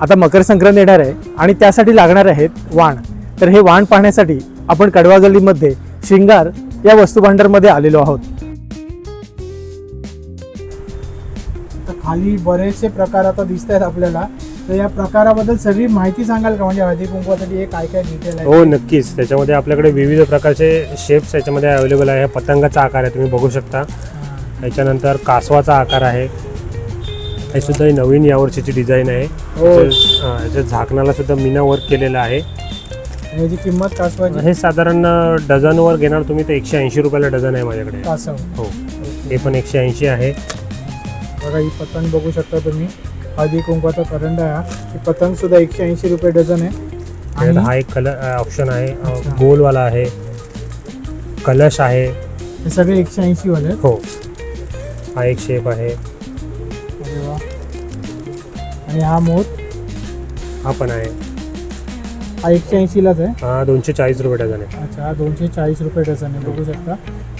आता मकर संक्रांत येणार आहे आणि त्यासाठी लागणार आहेत वाण. तर हे वाण पाहण्यासाठी आपण कडवा गल्लीमध्ये शृंगार या वस्तू भांडारमध्ये आलेलो आहोत. तर खाली बरेचसे प्रकार आता दिसत आहेत आपल्याला. तर या प्रकाराबद्दल सगळी माहिती सांगाल का? म्हणजे हळदी कुंकवासाठी हे काय काय डिटेल आहे? हो नक्कीच. त्याच्यामध्ये आपल्याकडे विविध प्रकारचे शेप्स याच्यामध्ये अवेलेबल आहे. पतंगाचा आकार आहे तुम्ही बघू शकता. त्याच्यानंतर कासवाचा आकार आहे. हे सुद्धा ही नवीन यावर्षीची डिझाईन आहे. हो. याच्या- हा, याच्या झाकणाला सुद्धा मीना वर्क केलेलं आहे. आणि याची किंमत कासवाची हे साधारण अ, डझनवर घेणार तुम्ही तर एकशे ऐंशी रुपयाला डझन आहे माझ्याकडे. कासव हो. हे पण एकशे ऐंशी आहे. बघा ही पतंग बघू शकता तुम्ही. हळदी कुंकवाचा करंडा आहे हा. ही पतंग सुद्धा एकशे ऐंशी रुपये डझन आहे. त्यात आणि हा एक कलर ऑप्शन आहे. अ, अच्छा. गोलवाला आहे. कलश आहे. हे सगळे एकशे ऐंशी वाले आहेत. हो. हा एक शेप आहे. आणि हा मोर हा पण आहे. हा एकशे ऐंशीलाच आहे. हा दोनशे चाळीस रुपये डझन आहे. अच्छा हा दोनशे चाळीस रुपये डझन आहे. बघू शकता.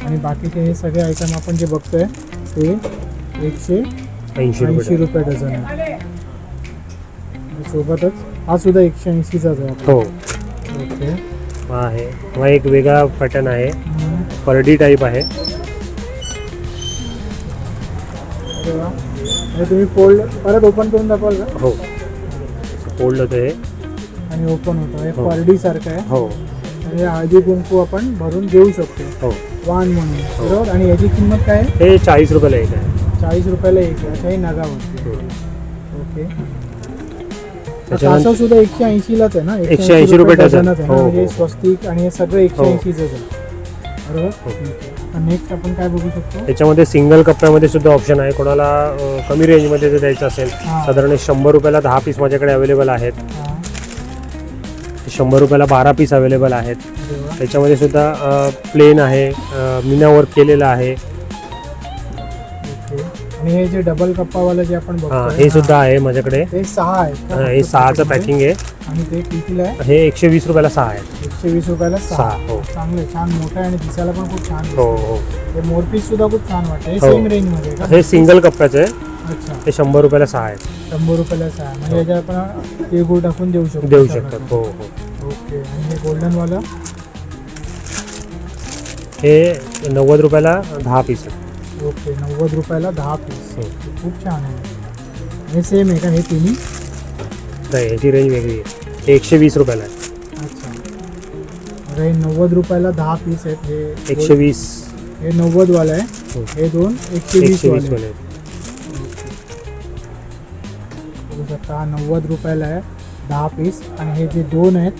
आणि बाकीचे हे सगळे आयटम आपण जे बघतोय ते एकशे ऐंशी ऐंशी रुपये रुपये डझन आहे. आणि सोबतच हा सुद्धा एकशे ऐंशीचाच आहे. हो. ओके. हा आहे. हा एक वेगळा पॅटर्न आहे. परडी टाईप आहे. अरे वा. तुम्ही फोल्ड परत ओपन करून दाखवाल का? हो. फोल्ड होतं हे आणि ओपन होतं. हे हो. परडी सारखं आहे. हो. आणि हे हळदी कुंकू आपण भरून देऊ शकतो. हो. वाण म्हणून. हो. बरोबर? आणि याची किंमत काय आहे? हे चाळीस रुपयाला एक आहे. चाळीस रुपयाला एक आहे. अच्छा हे नगावर हम्म. ओके. त्याच्यानंतर सुद्धा एकशे ऐंशीलाच आहे ना? 180 रुपये डझन. डझनच आहे ना? हो, म्हणजे हो. स्वस्तिक आणि हे सगळं एकशे हो. ऐंशीच आहे. बरोबर हो. नेक्स्ट आपण काय बघू शकतो त्याच्यामध्ये सिंगल कप्प्यामध्ये सुद्धा ऑप्शन आहे कोणाला अ, कमी रेंजमध्ये जर द्यायचं असेल हा. साधारण शंभर रुपयाला दहा पीस माझ्याकडे अवेलेबल आहेत हा. शंभर रुपयाला बारा पीस अवेलेबल आहेत अरे वा. त्याच्यामध्ये सुद्धा प्लेन आहे अ, मीना वर्क केलेलं आहे ओके. आणि हे जे डबल कप्पावालं जे आपण हा, बघतो हे सुद्धा आहे माझ्याकडे ते सहा आहेत का? हा, हे सहाचं पॅकिंग आहे आणि ते कितीला आहे? हे एकशे वीस रुपयाला सहा आहे. एकशे वीस रुपयाला सहा. सहा हो. चांगलं आहे, छान मोठं आहे आणि दिसायला पण खूप छान हो दिसतंय. हो. हे मोरपीस सुद्धा खूप छान वाटतं हे हो. सेम रेंजमध्ये आहे का? हे सिंगल कप्प्याचं आहे. अच्छा. हे शंभर रुपयाला सहा आहेत शंभर रुपयाला सहा म्हणजे हो. याच्यात आपण तिळगुळ टाकून देऊ शकतो. देऊ शकतात प्रकारे. हो हो. ओके. आणि हे गोल्डन वाला? हे नव्वद रुपयाला दहा पीस आहे. ओके. नव्वद रुपयाला दहा पीस हो. खूप छान आहे. हे सेम आहे का? हे तिन्ही? नाही याची रेंज वेगळी आहे. हे एकशे वीस रुपयाला आहे. अच्छा. आता हे नव्वद रुपयाला दहा पीस आहेत. हे एकशे वीस. हे नव्वद वाला आहे. हो. हे दोन एकशे वीस एकशे वीस वाले वाले आहेत. बघू शकता हा नव्वद रुपयाला आहे दहा पीस आणि हे जे दोन आहेत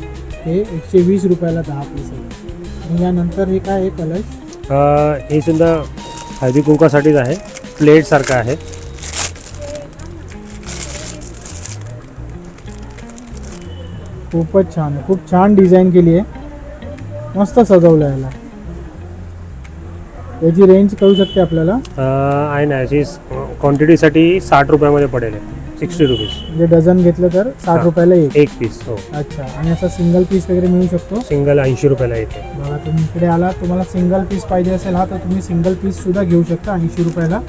ते एकशे वीस रुपयाला दहा पीस आहेत. आणि यानंतर हे काय आहे कलश? अ, हे सुद्धा हळदी कुंकासाठीच आहे. प्लेट सारखं आहे. खूपच छान आहे. खूप छान डिझाईन केली आहे. मस्त सजवलं आहे याला. याची रेंज कळू शकते आपल्याला? आहे ना याची क्वांटिटीसाठी साठ रुपयामध्ये पडेल सिक्स्टी रुपीज म्हणजे डझन घेतलं तर साठ. रुपयाला एक. एक पीस हो. अच्छा. आणि असा सिंगल पीस वगैरे मिळू शकतो? सिंगल ऐंशी रुपयाला येते बघा तुम्ही इकडे आला तुम्हाला सिंगल पीस पाहिजे असेल हा तर तुम्ही सिंगल पीस सुद्धा घेऊ शकता ऐंशी रुपयाला.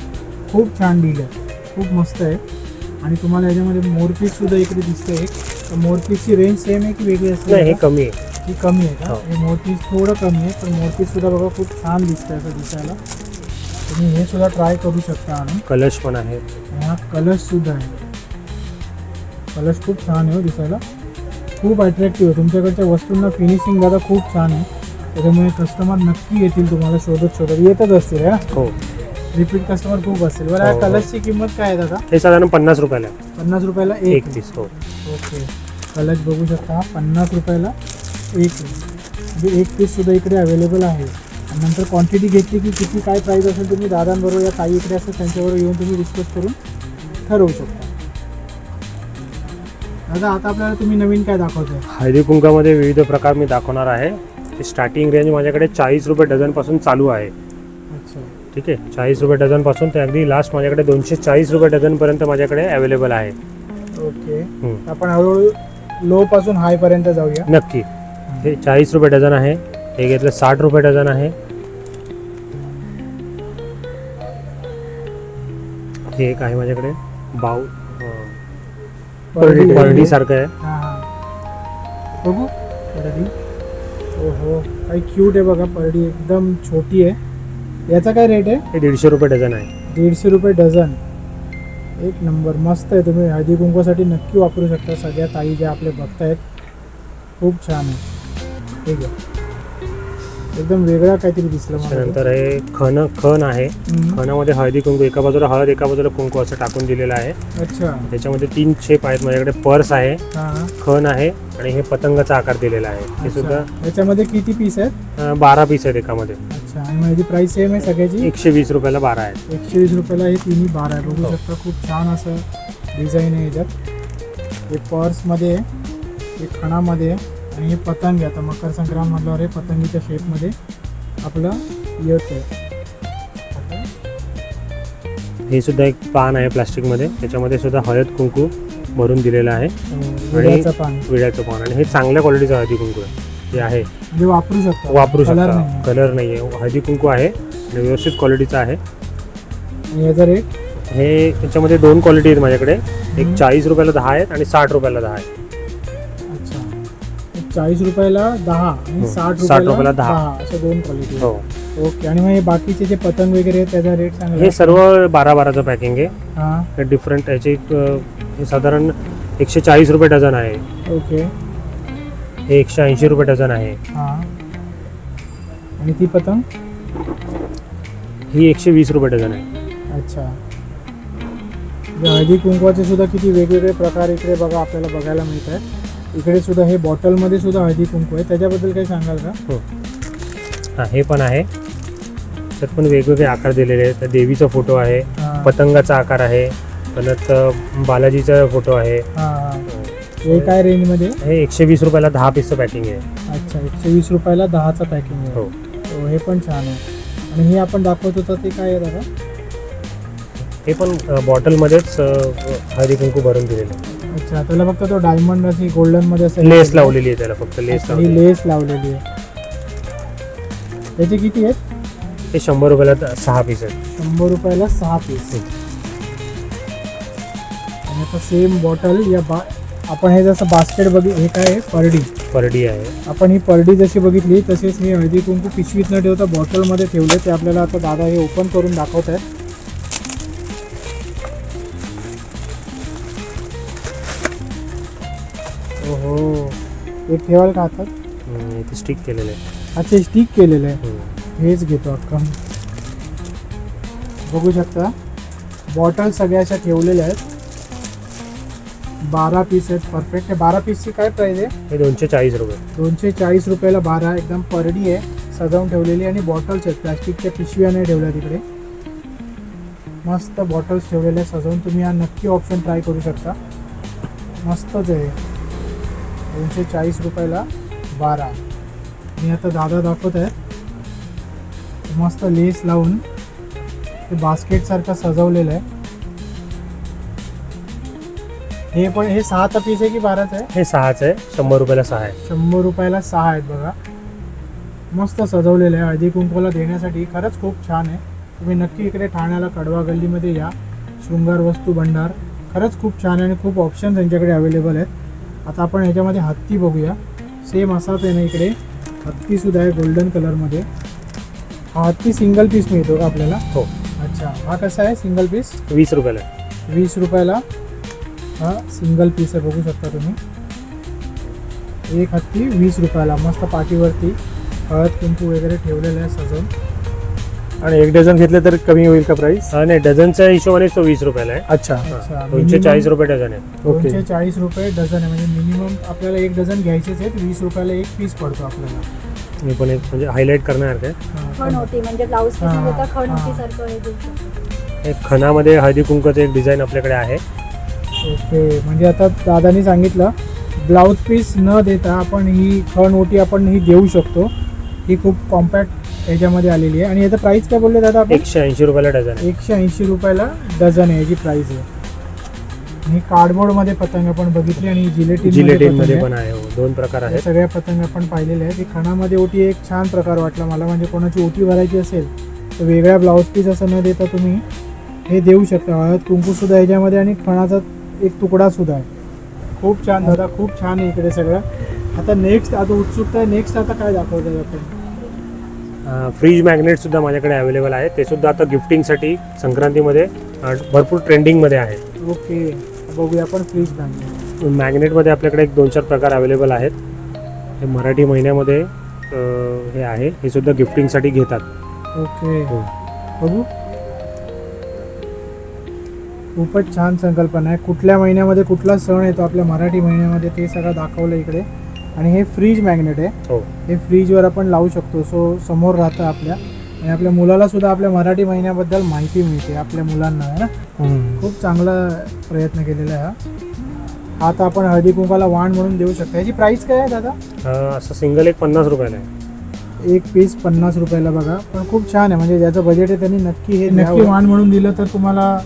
खूप छान डील आहे. खूप मस्त आहे. आणि तुम्हाला याच्यामध्ये मोरपीस सुद्धा इकडे दिसते एक. तर मोरपीसची रेंज सेम आहे की वेगळी नाही हे असते कमी आहे. ही कमी आहे का? हो. हे मोरपीस थोडं कमी आहे पण मोरपीस सुद्धा बघा खूप छान दिसतंय असं दिसायला. तुम्ही हे सुद्धा ट्राय करू शकता आणून कलश पण आहे आणि हा कलश सुद्धा आहे. कलश खूप छान आहे हो दिसायला. खूप अट्रॅक्टिव्ह आहे. तुमच्याकडच्या वस्तूंना फिनिशिंग दादा खूप छान आहे. त्याच्यामुळे कस्टमर नक्की येतील तुम्हाला शोधत शोधत येतच असतील है हो. रिपीट कस्टमर खूप असतील बरं या हो. कलशची किंमत काय आहे दादा? हे साधारण पन्नास रुपयाला आहे. पन्नास रुपयाला एक. पीस हो. ओके कलश बघू शकता. पन्नास रुपयाला एक म्हणजे एक पीस सुद्धा इकडे अवेलेबल आहे. आणि नंतर क्वांटिटी घेतली की किती काय प्राईस असेल तुम्ही दादांबरोबर या काही इकडे असतात त्यांच्याबरोबर येऊन तुम्ही डिस्कस करून ठरवू शकता. दादा आता आपल्याला तुम्ही नवीन काय दाखवताय? हळदी कुंकामध्ये विविध प्रकार मी दाखवणार आहे. स्टार्टिंग रेंज माझ्याकडे चाळीस रुपये डझनपासून चालू आहे. ठीक आहे? चाळीस रुपये डझनपासून ते अगदी लास्ट माझ्याकडे दोनशे चाळीस रुपये डझनपर्यंत माझ्याकडे अवेलेबल आहे. ओके. हम्म. आपण हळूहळू लो पासून हाय पर्यंत जाऊया. नक्की. हे चाळीस रुपये डझन आहे. हे घेतलं साठ रुपये डझन आहे. हे एक आहे माझ्याकडे. बाऊ अं, परडी सारखं आहे. हा हा. बघू परडी ओहो काही क्यूट आहे बघा परडी एकदम छोटी आहे. याचा काय रेट आहे? हे दीडशे रुपये डझन आहे. दीडशे रुपये डझन. एक नंबर मस्त आहे तुम्ही. हळदी कुंकवासाठी नक्की वापरू शकता. सगळ्या ताई ज्या आपले बघतायत खूप छान आहे. ठीक आहे. एकदम वेगळा काहीतरी दिसलं मला. ते. त्यानंतर हे खण खण आहे. हम्म. खणामध्ये हळदी कुंकू एका बाजूला हळद एका बाजूला कुंकू असं टाकून दिलेलं आहे. अच्छा. त्याच्यामध्ये तीन शेप आहेत. माझ्याकडे पर्स आहे हा. खण आहे आणि हे पतंगाचा आकार दिलेला आहे. हे सुद्धा अच्छा याच्यामध्ये किती पीस आहेत? अं, बारा पीस आहेत एकामध्ये. अच्छा. आणि माझी प्राइस सेम आहे सगळ्याची? एकशे वीस रुपयाला बारा आहेत. एकशे वीस रुपयाला हे तिन्ही बारा आहे बघू हो. शकता खूप छान असं डिझाईन आहे याच्यात. हे पर्समध्ये आहे हे खणामध्ये आहे आणि हे पतंग आता मकर संक्रांत म्हटल्यावर हे पतंगीच्या शेपमध्ये आपलं येत आहे. हे सुद्धा एक पान आहे प्लास्टिकमध्ये त्याच्यामध्ये सुद्धा हळद कुंकू भरून दिलेलं आहे. विड्याचं पान. विड्याचं पान. आणि हे चांगल्या क्वालिटीचं हळदी कुंकू आहे. जे आहे. म्हणजे वापरू शकता. वापरू शकता. नाही. कलर नाही आहे हळदी कुंकू आहे आणि व्यवस्थित क्वालिटीचं आहे. आणि याचा रेट हे त्याच्यामध्ये दोन क्वालिटी आहेत माझ्याकडे. एक चाळीस रुपयाला दहा आहेत आणि साठ रुपयाला दहा आहेत. चाळीस रुपयाला दहा आणि हो. साठ साठ रुपयाला दहा. असं दोन क्वालिटी हो. ओके आणि मग हे बाकीचे जे पतंग वगैरे आहेत त्याचा रेट सांगा. हे सर्व बारा बाराचं पॅकिंग आहे. हां. हे डिफरंट याचे अं, हे साधारण एकशे चाळीस रुपये डझन आहे. ओके. हे एकशे ऐंशी रुपये डझन आहे. हां. आणि ती पतंग? ही एकशे वीस रुपये डझन आहे. अच्छा. म्हणजे हळदी कुंकवाचे सुद्धा किती वेगवेगळे प्रकार इकडे बघा आपल्याला बघायला मिळत आहे इकडे सुद्धा हे बॉटलमध्ये सुद्धा हळदी कुंकू आहे. त्याच्याबद्दल काही सांगाल का? हां. हे पण आहे. त्यात पण वेगवेगळे आकार दिलेले आहेत. देवीचा फोटो आहे हां. पतंगाचा आकार आहे परत अं, बालाजीचा फोटो आहे. हां हे. काय रेंजमध्ये? हे एकशे वीस रुपयाला दहा पीसचं पॅकिंग आहे. अच्छा एकशे वीस रुपयाला दहाचं पॅकिंग आहे. हो. हो, हे पण छान आहे. आणि हे आपण दाखवत होतं ते काय आहे दादा? हे पण अं, बॉटलमध्येच अं, हळदी कुंकू भरून दिलेलं आहे. अच्छा त्याला फक्त तो डायमंड अशी गोल्डनमध्ये असं लेस लावलेली आहे त्याला फक्त लेस अच्छा, ही लावलेली लेस लावलेली आहे. त्याचे किती आहेत? हे शंभर रुपयाला सहा पीस आहेत. शंभर रुपयाला सहा पीस आणि आता सेम बॉटल या बा आपण हे जसं बास्केट बघित हे काय आहे? परडी. परडी आहे. आपण ही परडी जशी बघितली तसेच हे हळदी कुंकू पिशवीत न ठेवता बॉटलमध्ये ठेवले ते आपल्याला आता दादा हे ओपन करून दाखवत आहेत एक ठेवाल का हातात हम्म, इथे स्टिक केलेलं आहे अच्छा स्टिक केलेलं आहे. हम्म. हेच घेतो अक्का बघू शकता. बॉटल सगळ्या अशा ठेवलेल्या आहेत. बारा पीस आहेत. परफेक्ट आहे. बारा पीसची काय प्राईस आहे? हे दोनशे चाळीस रुपये. दोनशे चाळीस रुपयाला बारा एकदम परडी आहे. सजावून ठेवलेली आणि बॉटल्स आहेत. प्लास्टिकच्या पिशव्या नाही ठेवल्या तिकडे. मस्त बॉटल्स ठेवलेल्या आहेत. सजावून तुम्ही हा नक्की ऑप्शन ट्राय करू शकता. मस्तच आहे. दोनशे चाळीस रुपयाला बारा. आणि आता दादा दाखवत आहेत मस्त लेस लावून ते बास्केटसारखं सजवलेलं आहे. हे पण हे सहाचा पीस आहे की बाराचा आहे? हे सहाच आहे. शंभर रुपयाला सहा आहे. शंभर रुपयाला सहा आहेत बघा. मस्त सजवलेलं आहे. हळदी कुंकूला देण्यासाठी खरंच खूप छान आहे. तुम्ही नक्की इकडे ठाण्याला कडवा गल्लीमध्ये या. शृंगार वस्तू भंडार. खरंच खूप छान आहे आणि खूप ऑप्शन त्यांच्याकडे अवेलेबल आहेत. आता आपण ह्याच्यामध्ये हत्ती बघूया. सेम असाच आहे ना इकडे. हत्तीसुद्धा आहे गोल्डन कलरमध्ये हा हत्ती सिंगल पीस मिळतो का आपल्याला? हो. अच्छा. हा कसा आहे सिंगल पीस वीस रुपयाला. वीस रुपयाला हा सिंगल पीस आहे बघू शकता तुम्ही. एक हत्ती वीस रुपयाला मस्त पाठीवरती हळद कुंकू वगैरे ठेवलेलं आहे सजवून. आणि एक डझन घेतले तर कमी होईल का प्राइस हा नाही डझनच्या हिशोबाने तो वीस रुपयाला आहे. अच्छा. अच्छा दोनशे minimum चाळीस रुपये डझन आहे. ओके. दोनशे चाळीस रुपये डझन आहे. म्हणजे मिनिमम आपल्याला एक डझन घ्यायचेच आहेत. वीस रुपयाला एक पीस पडतो आपल्याला. मी पण एक म्हणजे हायलाईट करण्यासारखं आहे. हा, खण होती म्हणजे ब्लाऊज पीस हा, देता खण हा. होती सारखं हे देऊ शकतो एक खणामध्ये हळदी कुंकाचं एक डिझाईन आपल्याकडे आहे. ओके. म्हणजे आता दादानी सांगितलं ब्लाऊज पीस न देता आपण ही खण ओटी आपण ही देऊ शकतो. ही खूप कॉम्पॅक्ट ह्याच्यामध्ये आलेली आहे. आणि याचं प्राईस काय बोलले दादा आपण? एकशे ऐंशी रुपयाला डझन आहे. एकशे ऐंशी रुपयाला डझन आहे याची प्राइस आहे. आणि कार्डबोर्डमध्ये पतंग आपण बघितली आणि जिलेटिन जिलेटिनमध्ये पण आहे हो. दोन प्रकार या आहेत. सगळ्या पतंग आपण पाहिलेल्या आहेत. खणामध्ये ओटी एक छान प्रकार वाटला मला. म्हणजे कोणाची ओटी भरायची असेल तर वेगळ्या ब्लाऊज पीस असं न देता तुम्ही हे देऊ शकता. हळद कुंकू सुद्धा ह्याच्यामध्ये आणि खणाचा एक तुकडा सुद्धा आहे. खूप छान दादा खूप छान आहे इकडे सगळं. आता नेक्स्ट आता उत्सुकता आहे. नेक्स्ट आता काय दाखवतात आपण? फ्रीज मॅग्नेट सुद्धा माझ्याकडे अवेलेबल आहे. ते सुद्धा आता गिफ्टिंगसाठी संक्रांतीमध्ये भरपूर ट्रेंडिंगमध्ये आहे. ओके बघूया आपण फ्रीज बांधले मॅग्नेटमध्ये आपल्याकडे एक दोन चार प्रकार अवेलेबल आहेत. हे मराठी महिन्यामध्ये हे आहे. हे सुद्धा गिफ्टिंगसाठी घेतात. ओके हो. बघू. खूपच छान संकल्पना आहे. कुठल्या महिन्यामध्ये कुठला सण येतो आपल्या मराठी महिन्यामध्ये ते सगळं दाखवलं इकडे. आणि हे फ्रीज मॅग्नेट आहे. हो. हे फ्रीजवर आपण लावू शकतो. सो समोर राहतं आपल्या. आणि आपल्या मुलाला सुद्धा आपल्या मराठी महिन्याबद्दल माहिती मिळते आपल्या मुलांना आहे ना? खूप चांगला प्रयत्न केलेला आहे हा. हा आता आपण हळदी कुंकाला वाण म्हणून देऊ शकतो. याची प्राइस काय आहे दादा? अ, असं सिंगल एक पन्नास रुपयाला आहे. एक पीस पन्नास रुपयाला बघा. पण खूप छान आहे. म्हणजे ज्याचं बजेट आहे त्यांनी नक्की हे नक्की वाण म्हणून दिलं तर तुम्हाला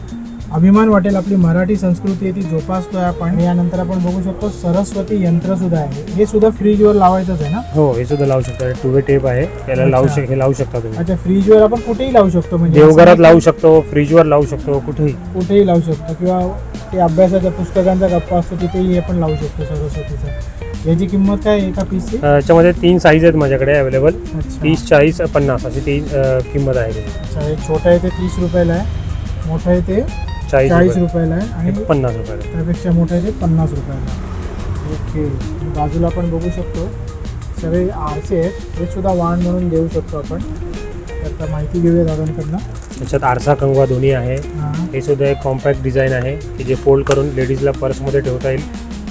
अभिमान वाटेल आपली मराठी संस्कृती ती जोपासतोय आपण. यानंतर आपण बघू शकतो सरस्वती यंत्र सुद्धा आहे. हे सुद्धा फ्रीजवर लावायचंच आहे ना? हो हे सुद्धा लावू शकता. टू वे टेप आहे. याला लावू. शक हे लावू शकता तुम्ही. अच्छा फ्रीजवर आपण कुठेही लावू शकतो म्हणजे देवघरात लावू शकतो फ्रीजवर लावू शकतो कुठेही. कुठेही लावू शकतो. किंवा ते अभ्यासाच्या पुस्तकांचा गप्पा असतो तिथेही हे पण लावू शकतो सरस्वतीचं. याची किंमत काय एका पीसची अ, याच्यामध्ये तीन साईज आहेत माझ्याकडे अवेलेबल तीस चाळीस पन्नास अशी अ, किंमत आहे. अच्छा छोटा आहे ते तीस रुपयाला आहे. मोठं आहे ते चाळीस चाळीस रुपये. रुपयाला आहे आणि हे पन्नास रुपयाला. त्यापेक्षा मोठं आहे ते पन्नास रुपयाला ओके. बाजूला आपण बघू शकतो. सगळे आरसे आहेत. हे सुद्धा वाण म्हणून देऊ शकतो आपण. त्याचा माहिती घेऊया दादांकडनं त्याच्यात आरसा कंगवा दोन्ही आहे. हां. हे सुद्धा एक कॉम्पॅक्ट डिझाईन आहे की जे फोल्ड करून लेडीजला पर्समध्ये ठेवता येईल.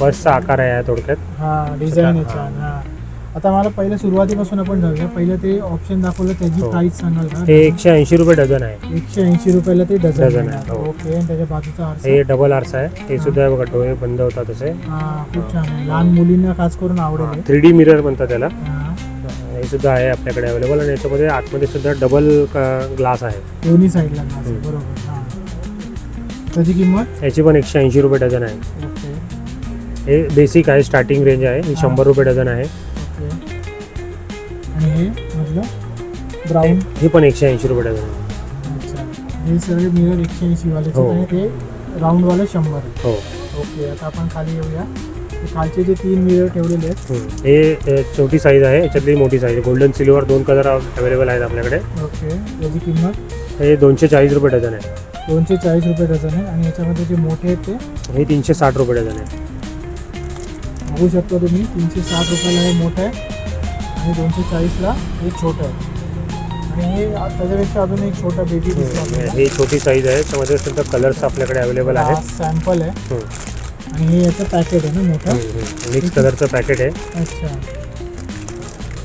पर्सचा आकार आहे हा थोडक्यात. हां डिझाईन आहे. छान. हां. आता मला पहिलं सुरुवातीपासून आपण जाऊया पहिलं ते ऑप्शन दाखवलं त्याची हो. प्राइस सांगाल का? हे एकशे ऐंशी रुपये डझन आहे. एकशे ऐंशी रुपयाला ते डझन डझन आहे आहे, हो. ओके आणि त्याच्या बाजूचा आरसा? हे डबल आरसा आहे. हे सुद्धा बघा डोळे बंद होतात असे. हां खूप छान आहे. लहान मुलींना खास करून आवडेल हे. थ्री डी मिरर म्हणतात त्याला. हां. हे सुद्धा आहे आपल्याकडे अवेलेबल आणि याच्यामध्ये आतमध्ये सुद्धा डबल ग्लास आहे. दोन्ही साईडला आहे. बरोबर हां. त्याची किंमत? याची पण एकशे ऐंशी रुपये डझन आहे. ओके. हे बेसिक आहे स्टार्टिंग रेंज आहे ही. शंभर रुपये डझन आहे. हे म्हटलं. ब्राऊन हे पण एकशे ऐंशी रुपये डझन आहे. अच्छा. हे सगळे मिरर एकशे ऐंशी वाले हो. आणि ते राऊंडवाले शंभर. हो. ओके आता आपण खाली येऊया. हे खालचे जे तीन मिरर ठेवलेले आहेत. हम्म. हे अ, छोटी साईज आहे याच्यातली मोठी साईज गोल्डन सिल्वर दोन कलर अवेलेबल आहेत आपल्याकडे. ओके याची किंमत? हे दोनशे चाळीस रुपये डझन आहे. दोनशे चाळीस रुपये डझन आहे. आणि याच्यामध्ये जे मोठे आहेत ते? हे तीनशे साठ रुपये डझन आहे. बघू शकता तुम्ही तीनशे साठ रुपयाला हे मोठं आहे. आणि दोनशे चाळीसला हे छोटं आहे. आणि हे त्याच्यापेक्षा अजून एक छोटा बेबी. ही छोटी साईज आहे. त्यामध्ये सुद्धा कलर्स आपल्याकडे अवेलेबल आहेत. सॅम्पल आहे. आणि हे याचं पॅकेट आहे ना मोठं? मिक्स कलरचं पॅकेट आहे. अच्छा.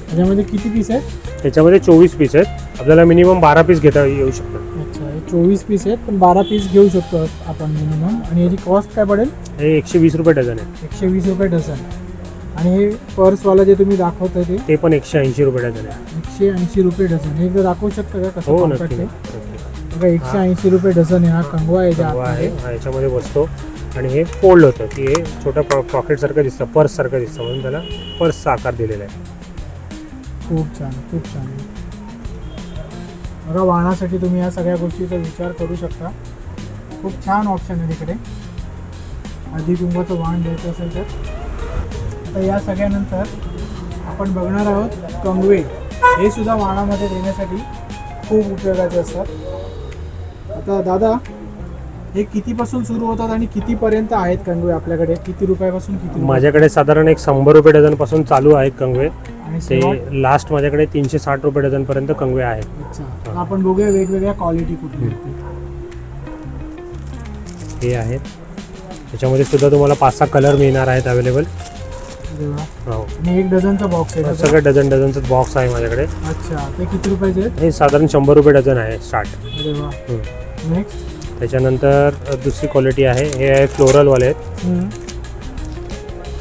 याच्यामध्ये किती पीस आहेत? त्याच्यामध्ये चोवीस पीस आहेत. आपल्याला मिनिमम बारा पीस घेता येऊ शकतात. अच्छा चोवीस पीस आहेत पण बारा पीस घेऊ शकतो आपण मिनिमम आणि याची कॉस्ट काय पडेल? हे एकशे वीस रुपये डझन आहे. एकशे वीस रुपये डझन. आणि हे पर्सवाला जे तुम्ही दाखवताय ते? ते पण एकशे ऐंशी रुपये डझन आहे. एकशे ऐंशी रुपये डझन. हे एकदा दाखवू शकता का कसं हो compact नक्की आहे नक्की. बघा एकशे ऐंशी रुपये डझन आहे. हा कंगवा आहे ज्या कंगवा आहे. आतमध्ये. हा याच्यामध्ये बसतो. आणि हे फोल्ड होतं. की हे छोटं पॉ पॉकेटसारखं दिसतं. पर्ससारखं दिसतं. म्हणून त्याला पर्सचा आकार दिलेला आहे. खूप छान खूप छान बघा वाहनासाठी तुम्ही या सगळ्या गोष्टीचा विचार करू शकता. खूप छान ऑप्शन आहे तिकडे. आधी कुंभाचं वाहन द्यायचं असेल तर. आता या सगळ्यानंतर आपण बघणार आहोत कंगवे. हे सुद्धा वाहनामध्ये देण्यासाठी खूप उपयोगाचे असतात. आता दादा हे कितीपासून सुरू होतात आणि कितीपर्यंत आहेत कंगवे आपल्याकडे? किती रुपयापासून किती? माझ्याकडे साधारण एक शंभर रुपये डझनपासून चालू आहेत कंगवे. आणि ते लास्ट माझ्याकडे तीनशे साठ रुपये डझन पर्यंत कंगवे आहेत. अच्छा. तर आपण बघूया वेगवेगळ्या क्वालिटी कुठली. हे आहेत. त्याच्यामध्ये सुद्धा तुम्हाला पाच सहा कलर मिळणार आहेत अवेलेबल हो. आणि एक डझनचा बॉक्स आहे त्याचा? सगळं डझन डझनचं बॉक्स आहे माझ्याकडे. अच्छा ते किती रुपयाचे आहेत? हे साधारण शंभर रुपये डझन आहे स्टार्ट अरे वा. नेक्स्ट त्याच्यानंतर अ, दुसरी क्वालिटी आहे. हे आहे फ्लोरलवाले आहेत.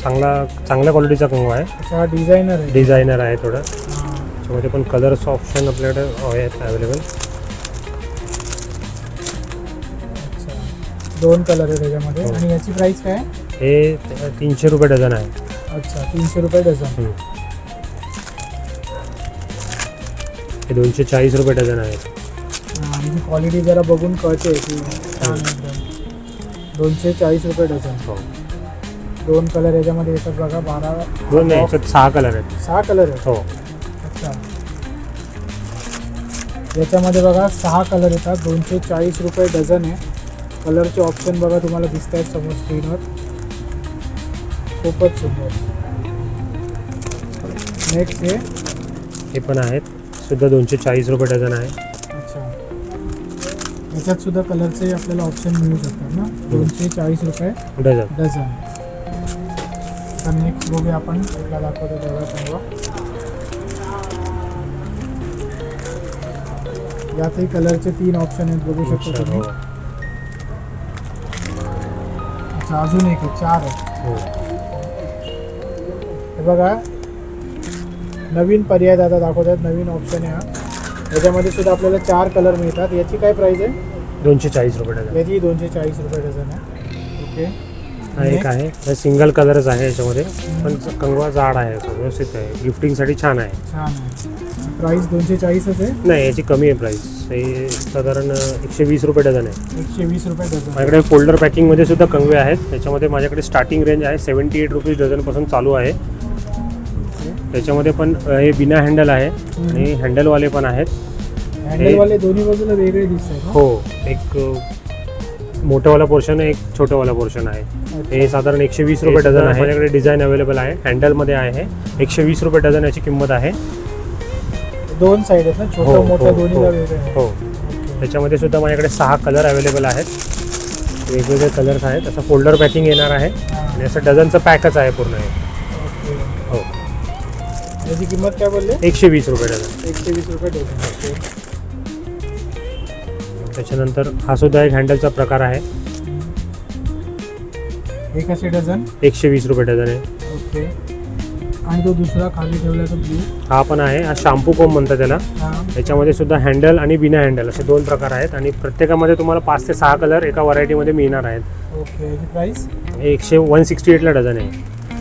चांगला चांगल्या क्वालिटीचा कंगवा आहे. अच्छा हा डिझायनर आहे. डिझायनर आहे थोडं. हा. त्याच्यामध्ये पण कलर्स ऑप्शन आपल्याकडे आहेत अवेलेबल अच्छा. दोन कलर आहे त्याच्यामध्ये. हो. आणि याची प्राइस काय आहे? हे तीनशे रुपये डझन आहे. अच्छा तीनशे रुपये डझन. हम्म. हे दोनशे चाळीस रुपये डझन आहे हा, म्हणजे क्वालिटी जरा बघून कळते की छान आहे एकदम. दोनशे चाळीस रुपये डझन. हो. दोन कलर याच्यामध्ये येतात बघा बारा दोन नाही याच्यात सहा कलर आहेत. सहा कलर आहेत? हो. अच्छा. याच्यामध्ये बघा सहा कलर येतात. दोनशे चाळीस रुपये डझन आहे. कलरचे ऑप्शन बघा तुम्हाला दिसत आहेत समोर स्क्रीनवर खूपच सुंदर. नेक्स्ट हे? हे पण आहेत. सुद्धा दोनशे चाळीस रुपये डझन आहे. अच्छा. याच्यात सुद्धा कलरचे आपल्याला ऑप्शन मिळू शकतात ना? दोनशे चाळीस रुपये डझन. डझन. तर नेक्स्ट बघूया आपण. कुठला दाखवतो तेवढा यातही कलरचे तीन ऑप्शन आहेत बघू शकतो तुम्ही. हो. अच्छा अजून एक आहे चार आहे. हो. बघा. नवीन पर्याय दादा दाखवतात नवीन ऑप्शन आहे हा. याच्यामध्ये सुद्धा आपल्याला चार कलर मिळतात. याची काय प्राइस आहे? दोनशे चाळीस रुपये डझन. याची दोनशे चाळीस रुपये डझन आहे. ओके हा एक आहे. हे सिंगल कलरच आहे याच्यामध्ये. पण कंगवा जाड आहे असं व्यवस्थित आहे. गिफ्टिंगसाठी छान आहे. छान आहे. प्राइस दोनशे चाळीसच आहे? नाही याची कमी आहे प्राईस हे साधारण एकशे वीस रुपये डझन आहे. एकशे वीस रुपये डझन माझ्याकडे फोल्डर पॅकिंगमध्ये सुद्धा कंगवे आहेत. त्याच्यामध्ये माझ्याकडे स्टार्टिंग रेंज आहे. सेवन्टी एट रुपीज डझनपासून चालू आहे. त्याच्यामध्ये पण हे बिना हँडल आहे आणि हँडलवाले पण आहेत. हँडलवाले दोन्ही बाजूला वेगळे दिसत आहेत हो एक मोठंवाला पोर्शन एक छोटंवाला पोर्शन आहे. हे साधारण एकशे वीस रुपये डझन आहे. माझ्याकडे डिझाइन अवेलेबल आहे. हँडलमध्ये आहे. एकशे वीस रुपये डझन याची किंमत आहे. दोन साईड आहेत ना? हो, छोटं हो, मोठं दोन्हीला हो. आहे हो. ओके. त्याच्यामध्ये सुद्धा माझ्याकडे सहा कलर अवेलेबल आहेत. वेगवेगळे कलर्स आहेत. असं फोल्डर पॅकिंग येणार आहे. हा, आणि असं डझनचं पॅकच आहे पूर्ण हे. हो. याची किंमत काय बोलले? एकशे वीस रुपये डझन. एकशे वीस रुपये डझन ओके. त्याच्यानंतर हा सुद्धा एक हँडलचा प्रकार आहे. हे कसे डझन? एकशे वीस रुपये डझन आहे. ओके. आणि तो दुसरा खाली ठेवला तो ब्लू हा पण आहे. हा शॅम्पू कोम म्हणतात त्याला. हा. याच्यामध्ये सुद्धा हँडल आणि बिना हँडल असे दोन प्रकार आहेत. आणि प्रत्येकामध्ये तुम्हाला पाच ते सहा कलर एका व्हरायटीमध्ये मिळणार आहेत. ओके. याची हे एकशे वन सिक्स्टी एटला डझन आहे.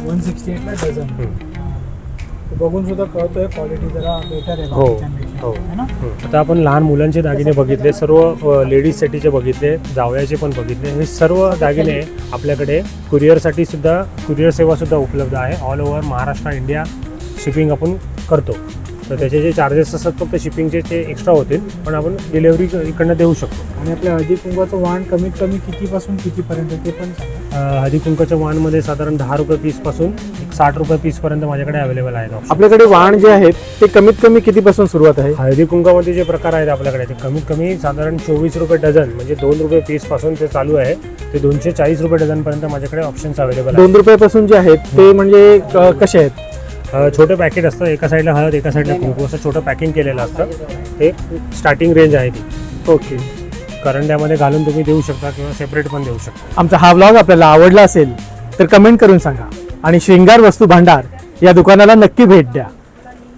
वन सिक्स्टी एटला डझन. हम्म. बघून सुद्धा कळतोय क्वालिटी जरा बेटर आहे हो, बाकीच्यांपेक्षा. हो. है ना? आता आपण लहान मुलांचे दागिने बघितले सर्व लेडीजसाठीचे बघितले जावयाचे पण बघितले. हे सर्व दागिने आपल्याकडे कुरिअरसाठी सुद्धा कुरिअर सेवा सुद्धा उपलब्ध आहे. All over Maharashtra India shipping आपण करतो. तर त्याचे जे चार्जेस असतात फक्त शिपिंगचे ते एक्स्ट्रा होतील. पण आपण डिलेवरी इकडनं देऊ शकतो. आणि आपल्या हळदी कुंकवाचं वाण कमीत कमी कितीपासून कितीपर्यंत ते पण सांगा. अं, हळदी कुंकाच्या वाणमध्ये साधारण दहा रुपये पीसपासून साठ रुपये पीसपर्यंत माझ्याकडे अवेलेबल आहेत. आपल्याकडे वाण जे आहेत ते कमीत कमी कितीपासून सुरुवात आहे? हळदी कुंकामध्ये जे प्रकार आहेत आपल्याकडे ते कमीत कमी साधारण चोवीस रुपये डझन म्हणजे दोन रुपये पीसपासून ते चालू आहे ते दोनशे चाळीस रुपये डझनपर्यंत माझ्याकडे ऑप्शन्स अवेलेबल आहेत. दोन रुपयापासून जे आहेत ते म्हणजे क- कसे आहेत? छोटे पॅकेट असतं एका साईडला हळद एका साईडला कुंकू असं छोटं पॅकिंग केलेलं असतं. हे स्टार्टिंग रेंज आहे ती. ओके. करंड्यामध्ये घालून तुम्ही देऊ शकता किंवा सेपरेट पण देऊ शकता. आमचा हा ब्लॉग आपल्याला आवडला असेल तर कमेंट करून सांगा. आणि श्रृंगार वस्तू भांडार या दुकानाला नक्की भेट द्या.